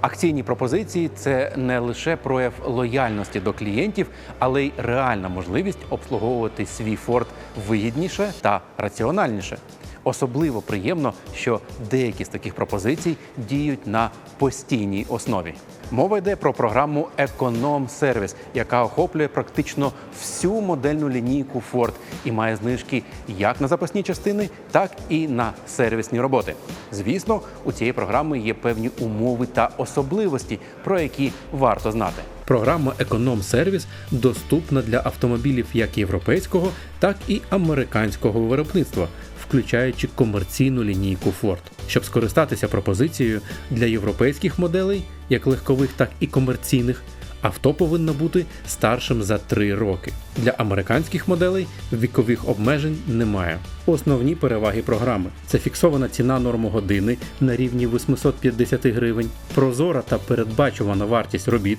Акційні пропозиції це не лише прояв лояльності до клієнтів, але й реальна можливість обслуговувати свій Форд вигідніше та раціональніше. Особливо приємно, що деякі з таких пропозицій діють на постійній основі. Мова йде про програму Економ Сервіс, яка охоплює практично всю модельну лінійку Ford і має знижки як на запасні частини, так і на сервісні роботи. Звісно, у цієї програми є певні умови та особливості, про які варто знати. Програма Економ Сервіс доступна для автомобілів як європейського, так і американського виробництва, включаючи комерційну лінійку Ford. Щоб скористатися пропозицією для європейських моделей, як легкових, так і комерційних, авто повинно бути старшим за 3 роки. Для американських моделей вікових обмежень немає. Основні переваги програми це фіксована ціна нормогодини на рівні 850 гривень, прозора та передбачувана вартість робіт,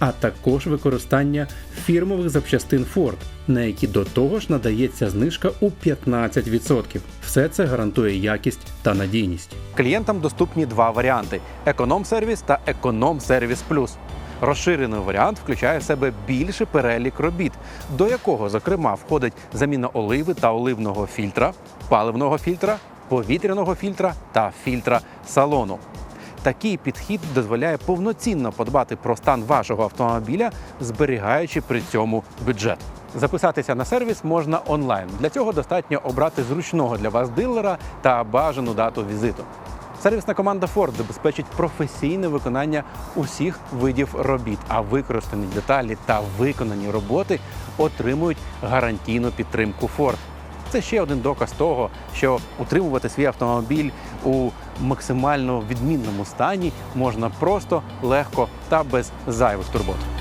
а також використання фірмових запчастин Ford, на які до того ж надається знижка у 15%. Все це гарантує якість та надійність. Клієнтам доступні два варіанти: економ-сервіс та економ-сервіс плюс. Розширений варіант включає в себе більший перелік робіт, до якого, зокрема, входить заміна оливи та оливного фільтра, паливного фільтра, повітряного фільтра та фільтра салону. Такий підхід дозволяє повноцінно подбати про стан вашого автомобіля, зберігаючи при цьому бюджет. Записатися на сервіс можна онлайн. Для цього достатньо обрати зручного для вас дилера та бажану дату візиту. Сервісна команда Ford забезпечить професійне виконання усіх видів робіт, а використані деталі та виконані роботи отримують гарантійну підтримку Ford. Це ще один доказ того, що утримувати свій автомобіль у максимально відмінному стані можна просто, легко та без зайвих турбот.